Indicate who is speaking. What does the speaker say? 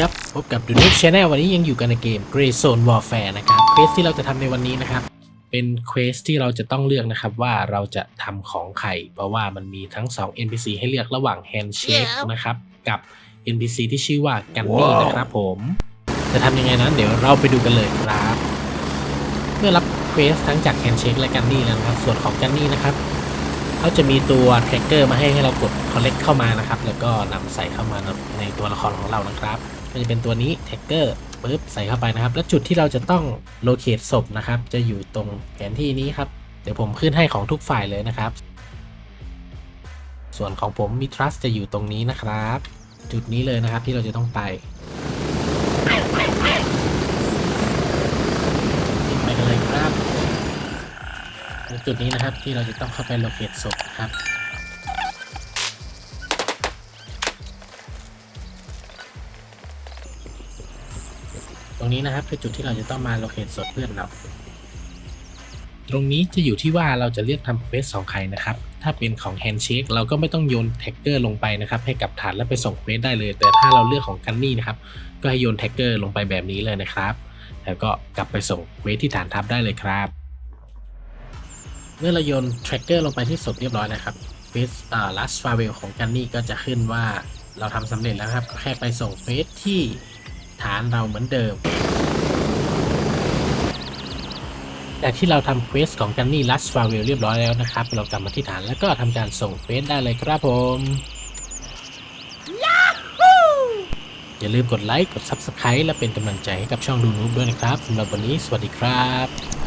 Speaker 1: ครับพบกับดูนิฟชาแนลวันนี้ยังอยู่กันในเกม Grey Zone Warfare นะครับเควสที่เราจะทำในวันนี้นะครับ เป็นเควสที่เราจะต้องเลือกนะครับว่าเราจะทำของใครเพราะว่ามันมีทั้ง 2 NPC ให้เลือกระหว่าง Handshake นะครับ กับ NPC ที่ชื่อว่ากันนี่นะครับผม จะทำยังไงนั้นเดี๋ยวเราไปดูกันเลยครับ เมื่อรับเควสทั้งจาก Handshake และกันนี่แล้วนะครับ ส่วนของกันนี่นะครับเขาจะมีตัวแท็กเกอร์มาให้ให้เรากด collect เข้ามานะครับ แล้วก็นำใส่เข้ามาในตัวละครของเรานะครับ ก็จะเป็นตัวนี้แท็กเกอร์ปึ๊บใส่เข้าไปนะครับ แล้วจุดที่เราจะต้อง locate ศพนะครับ จะอยู่ตรงแผนที่นี้ครับ เดี๋ยวผมขึ้นให้ของทุกฝ่ายเลยนะครับ ส่วนของผมมี trust จะอยู่ตรงนี้นะครับ จุดนี้เลยนะครับที่เราจะต้องไปไปกันเลยครับจุดนี้นะครับที่เราจะต้องเข้าไปโลเคตศพนะครับ ตรงนี้นะครับคือจุดที่เราจะต้องมาโลเคตศพเพื่อนเรา ตรงนี้จะอยู่ที่ว่าเราจะเรียกทำเควสสองใครนะครับ ถ้าเป็นของแฮนด์เชคเราก็ไม่ต้องโยนแท็กเกอร์ลงไปนะครับให้กับฐานแล้วไปส่งเควสได้เลย แต่ถ้าเราเลือกของกันนี่นะครับก็ให้โยนแท็กเกอร์ลงไปแบบนี้เลยนะครับ แล้วก็กลับไปส่งเควสที่ฐานทัพได้เลยครับ เมื่อเราโยน tracker ลงไปที่ศพเรียบร้อยนะครับเฟสอ่า last farewell ของกันนี่ก็จะขึ้นว่าเราทำสำเร็จแล้วครับ แค่ไปส่งเฟสที่ ฐานเราเหมือนเดิม จากที่เราทำเควสของกันนี่ last farewell เรียบร้อยแล้วนะครับ เรากลับมาที่ฐานแล้วก็ทำการส่งเฟสได้เลยครับผมอย่าลืมกดไลค์ กด Subscribe และเป็นกำลังใจให้กับช่องดูนูบด้วยนะครับสำหรับวันนี้สวัสดีครับ